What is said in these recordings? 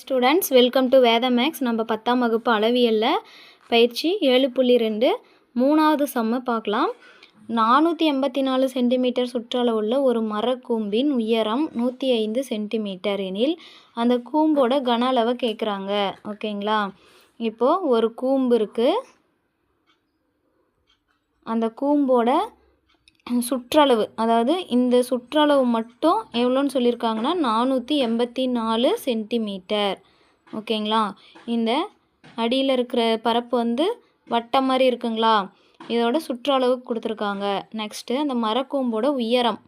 Students welcome to Veda maths நம்ம பத்தாம் வகுப்பு அளவியலில். பயிற்சி ஏழு புள்ளி ரெண்டு. மூணாவது சம்ம பார்க்கலாம். நானூற்றி எண்பத்தி நாலு சென்டிமீட்டர் சுற்றளவுள்ள ஒரு மரக்கூம்பின் உயரம் நூற்றி ஐந்து சென்டிமீட்டர் எனில் அந்த கூம்போட கன அளவை கேட்குறாங்க ஓகேங்களா? இப்போது ஒரு கூம்பு இருக்குது அந்த கூம்போட சுற்றளவு. அதாவது இந்த சுற்றளவு மட்டும் எவ்வளோன்னு சொல்லியிருக்காங்கன்னா நானூற்றி எண்பத்தி நாலு சென்டிமீட்டர். ஓகேங்களா? இந்த அடியில் இருக்கிற பரப்பு வந்து வட்டம் மாதிரி இருக்குங்களா? இதோட சுற்றளவு கொடுத்துருக்காங்க. நெக்ஸ்ட்டு அந்த மரக்கூம்போட உயரம்.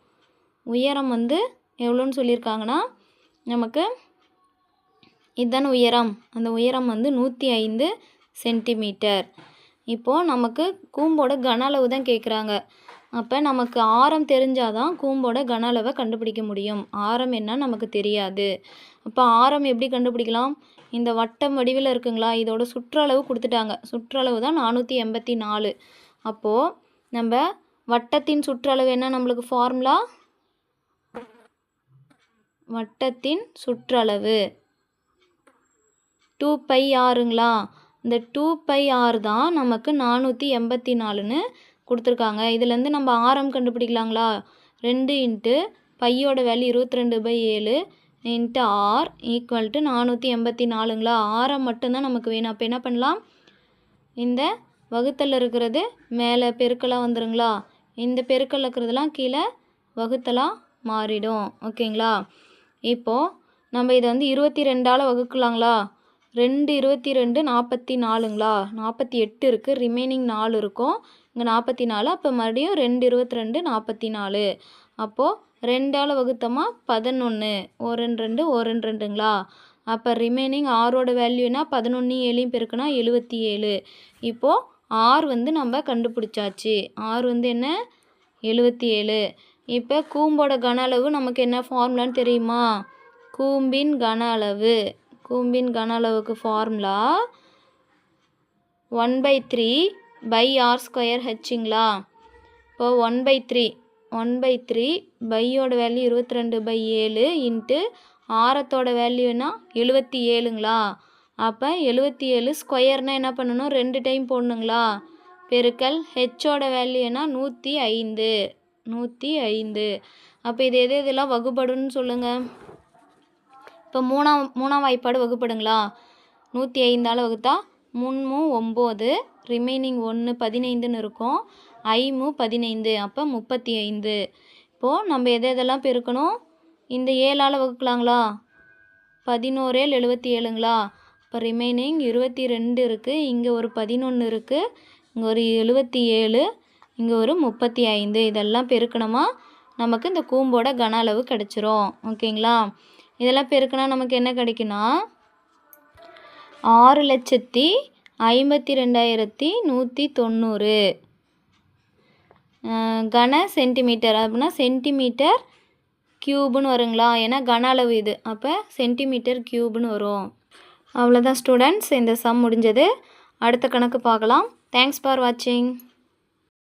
உயரம் வந்து எவ்வளோன்னு சொல்லியிருக்காங்கன்னா நமக்கு இதுதானே உயரம். அந்த உயரம் வந்து நூற்றி ஐந்து சென்டிமீட்டர். இப்போது நமக்கு கூம்போட கன அளவு தான் கேட்குறாங்க அப்போ நமக்கு ஆரம் தெரிஞ்சால் தான் கூம்போட கன அளவை கண்டுபிடிக்க முடியும். ஆரம் என்ன நமக்கு தெரியாது. அப்போ ஆரம் எப்படி கண்டுபிடிக்கலாம்? இந்த வட்டம் வடிவில் இருக்குங்களா? இதோட சுற்றளவு கொடுத்துட்டாங்க. சுற்றளவு தான் நானூற்றி எண்பத்தி நாலு. அப்போது நம்ம வட்டத்தின் சுற்றளவு என்ன நம்மளுக்கு ஃபார்முலா வட்டத்தின் சுற்றளவு. டூ பை ஆறுங்களா? இந்த டூ பை ஆர் தான் நமக்கு நானூற்றி எண்பத்தி நாலுன்னு கொடுத்துருக்காங்க. இதுலேருந்து நம்ம ஆரம் கண்டுபிடிக்கலாங்களா? ரெண்டு இன்ட்டு பையோட வேல்யூ இருபத்தி ரெண்டு பை ஏழு இன்ட்டு ஆர் ஈக்குவல் டு நானூற்றி எண்பத்தி நாலுங்களா? ஆரம் மட்டும்தான் நமக்கு வேணும். அப்போ என்ன பண்ணலாம்? இந்த வகுத்தல் இருக்கிறது மேலே பெருக்கலாக வந்துருங்களா? இந்த பெருக்கல் இருக்கிறதுலாம் கீழே வகுத்தலாக மாறிடும். ஓகேங்களா? இப்போது நம்ம இதை வந்து இருபத்தி ரெண்டால் வகுக்கலாங்களா? ரெண்டு இருபத்தி ரெண்டு நாற்பத்தி நாலுங்களா? நாற்பத்தி எட்டு இருக்குது ரிமைனிங் நாலு இருக்கும். இங்கே நாற்பத்தி நாலு அப்போ மறுபடியும் ரெண்டு இருபத்தி ரெண்டு நாற்பத்தி நாலு. அப்போது ரெண்டால் வகுத்தோமா பதினொன்று ஒரு ரெண்டு ரெண்டு ஒரு ரெண்டு ரெண்டுங்களா? அப்போ ரிமைனிங் ஆரோட வேல்யூனா பதினொன்று ஏழையும் பெருக்குனா எழுபத்தி ஏழு. இப்போது ஆர் வந்து நம்ம கண்டுபிடிச்சாச்சு. ஆர் வந்து என்ன? எழுபத்தி ஏழு. இப்போ கூம்போட கன அளவு நமக்கு என்ன ஃபார்முலான்னு தெரியுமா? கூம்பின் கன அளவு. கூம்பின் கன அளவுக்கு formula one by three pi r square ஹெச்சுங்களா இப்போ one by three one by three பையோட வேல்யூ இருபத்தி ரெண்டு பை ஏழு இன்ட்டு ஆரத்தோட வேல்யூனா எழுபத்தி ஏழுங்களா? அப்போ எழுபத்தி ஏழு ஸ்கொயர்னால் என்ன பண்ணணும்? ரெண்டு டைம் போடணுங்களா? பெருக்கல் ஹெச்சோட வேல்யூனா நூற்றி ஐந்து நூற்றி ஐந்து. அப்போ இது எது இதெல்லாம் வகுபடுன்னு சொல்லுங்கள் இப்போ மூணாம் மூணாம் வாய்ப்பாடு வகுப்படுங்களா? நூற்றி ஐந்தால் வகுத்தா முன்மு ஒம்பது ரிமைனிங் ஒன்று பதினைந்துன்னு இருக்கும். ஐமு பதினைந்து அப்போ முப்பத்தி ஐந்து இப்போது நம்ம எதை எதெல்லாம் பெருக்கணும்? இந்த ஏழால் வகுக்கலாங்களா? பதினோரேல் எழுபத்தி ஏழுங்களா இப்போ ரிமைனிங் இருபத்தி ரெண்டு இருக்குது இங்கே ஒரு பதினொன்று இருக்குது இங்கே ஒரு எழுபத்தி ஏழு இங்கே ஒரு முப்பத்தி ஐந்து இதெல்லாம் பெருக்கணுமா? நமக்கு இந்த கூம்போட கன அளவு கிடச்சிரும். ஓகேங்களா? இதெல்லாம் பெருக்கினா நமக்கு என்ன கிடைக்குன்னா ஆறு லட்சத்தி ஐம்பத்தி ரெண்டாயிரத்தி நூற்றி தொண்ணூறு. கன சென்டிமீட்டர். அப்படின்னா சென்டிமீட்டர் க்யூப்னு வருங்களா? ஏன்னா கன அளவு இது. அப்போ சென்டிமீட்டர் க்யூப்னு வரும். அவ்வளோதான் ஸ்டூடெண்ட்ஸ் இந்த சம் முடிஞ்சது. அடுத்த கணக்கு பார்க்கலாம். தேங்க்ஸ் ஃபார் வாட்சிங்